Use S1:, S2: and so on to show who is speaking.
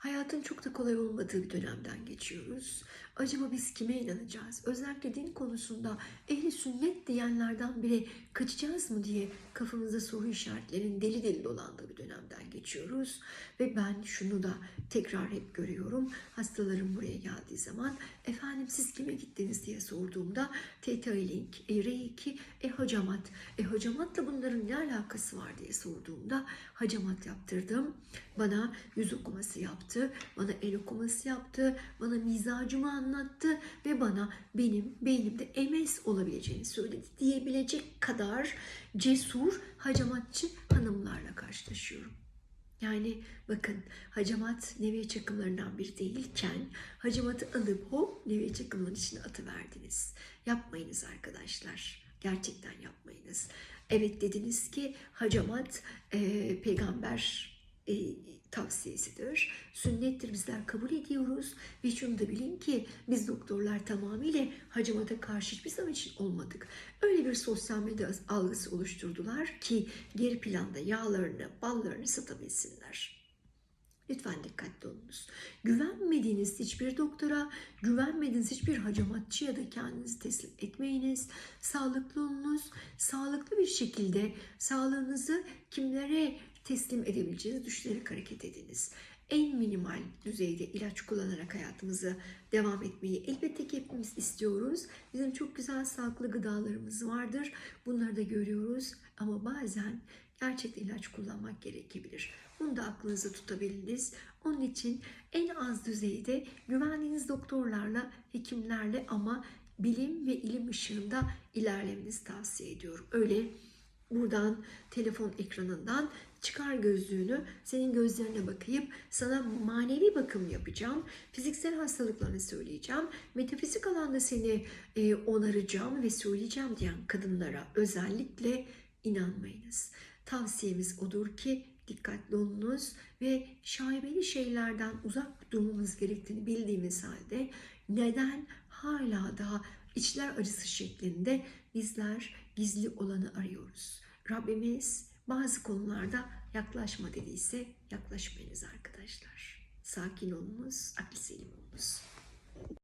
S1: Hayatın çok da kolay olmadığı bir dönemden geçiyoruz. Acaba biz kime inanacağız? Özellikle din konusunda ehli sünnet diyenlerden biri kaçacağız mı diye kafamızda soru işaretlerinin deli deli dolandığı bir dönemden geçiyoruz. Ve ben şunu da tekrar hep görüyorum. Hastalarım buraya geldiği zaman efendim siz kime gittiniz diye sorduğumda Theta Link, e, Reiki, e hacamat. E hacamatla bunların ne alakası var diye sorduğumda hacamat yaptırdım. Bana yüz okuması yaptı, bana el okuması yaptı, bana mizacımı anlattı ve bana benim beynimde MS olabileceğini söyledi diyebilecek kadar cesur hacamatçı hanımlarla karşılaşıyorum. Yani bakın hacamat nevi çakımlarından biri değilken hacamatı alıp hop nevi çakımların içine atıverdiniz. Yapmayınız arkadaşlar. Gerçekten yapmayınız. Evet dediniz ki hacamat e, peygamber e, tavsiyesidir. Sünnettir bizler kabul ediyoruz. Ve şunu da bilin ki biz doktorlar tamamıyla hacamata karşı hiçbir zaman için olmadık. Öyle bir sosyal medya algısı oluşturdular ki geri planda yağlarını, ballarını satabilsinler. Lütfen dikkatli olunuz. Güvenmediğiniz hiçbir doktora, güvenmediğiniz hiçbir hacamatçıya da kendinizi teslim etmeyiniz. Sağlıklı olunuz. Sağlıklı bir şekilde sağlığınızı kimlere teslim edebileceğinizi düşünerek hareket ediniz. En minimal düzeyde ilaç kullanarak hayatımızı devam etmeyi elbette ki hepimiz istiyoruz. Bizim çok güzel sağlıklı gıdalarımız vardır. Bunları da görüyoruz ama bazen gerçekten ilaç kullanmak gerekebilir. Bunu da aklınızda tutabiliriz. Onun için en az düzeyde güvendiğiniz doktorlarla, hekimlerle ama bilim ve ilim ışığında ilerlemenizi tavsiye ediyorum. Öyle buradan telefon ekranından çıkar gözlüğünü senin gözlerine bakayım. Sana manevi bakım yapacağım. Fiziksel hastalıklarını söyleyeceğim. Metafizik alanda seni e, onaracağım ve söyleyeceğim diyen kadınlara özellikle inanmayınız. Tavsiyemiz odur ki dikkatli olunuz ve şaibeli şeylerden uzak durmamız gerektiğini bildiğimiz halde neden hala daha içler acısı şeklinde bizler gizli olanı arıyoruz. Rabbimiz bazı konularda yaklaşma dediyse yaklaşmayınız arkadaşlar. Sakin olunuz, aklı selim olunuz.